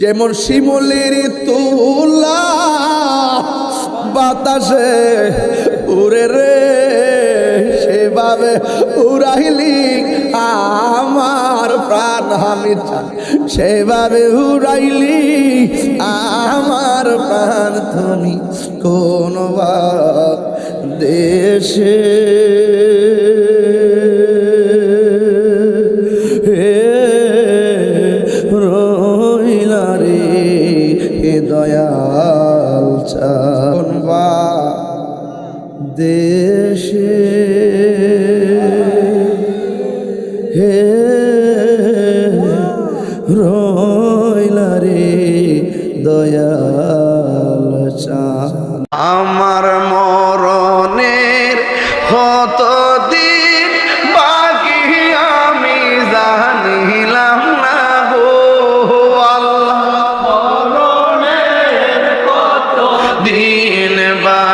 যেমন শিমুলের তুলা, বাতাসে উড়ে রে, সেভাবে উড়াইলি আমার প্রাণ, আমি সেভাবে উড়াইলি আমার প্রাণ তুমি কোন দেশে। রে হে দয়াল চান বা দেশে। হে রইলা রে দয়াল চান। আমার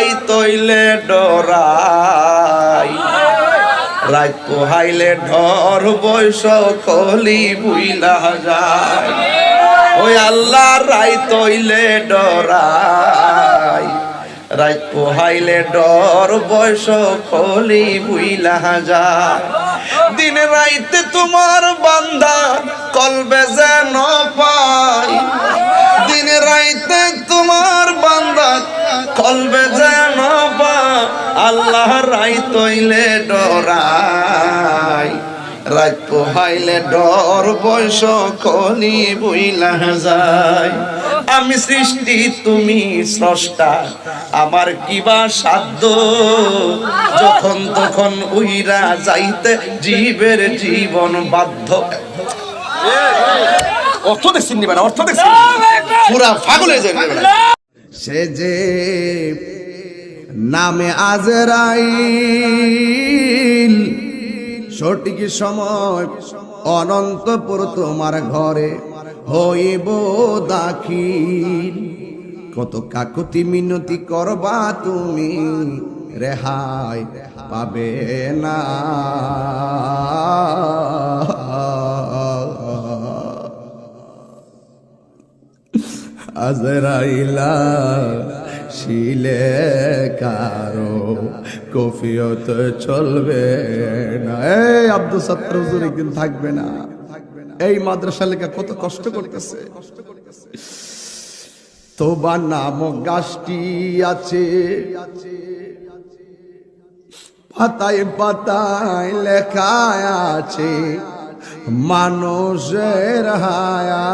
রাই তৈলে ডরাই। রাত পোহাইলে ঢর বৈশ কলি বুইলা যায়। ওই আল্লাহ রাই তৈলে ডরাই। রাত পোহাইলে ডর বয়স কলি বুইলা যায়। দিন রাইতে তোমার বান্দা কলবে যেন তৈলে ডরাই। রাত পোহাইলে ডর বয়স কলি বইলা যায়। আমি সৃষ্টি তুমি স্রষ্টা আমার কিবা সাধ্য? যখন তখন উইরা যাইতে জীবের জীবন বাধ্য। অর্থ দেখছেন নিবেন অর্থ দেখছেন পুরা পাগল হয়ে যাবে সে যে নামে আজরাইল। সঠিক সময় অনন্তপুর তোমার ঘরে হইব দাখিল। কত কাকুতি মিনতি করবা তুমি, রেহাই পাবে না। আজরাইলা শিলে কারও? কফিয়ত চলবে না। এই আব্দুল সত্তর হুজুর একদিন থাকবে না। এই মাদ্রাসা লেখা কত কষ্ট করতেছে। তোবা নামক গাছটি আছে। পাতায় পাতায় লেখা আছে, মানুষের হায়া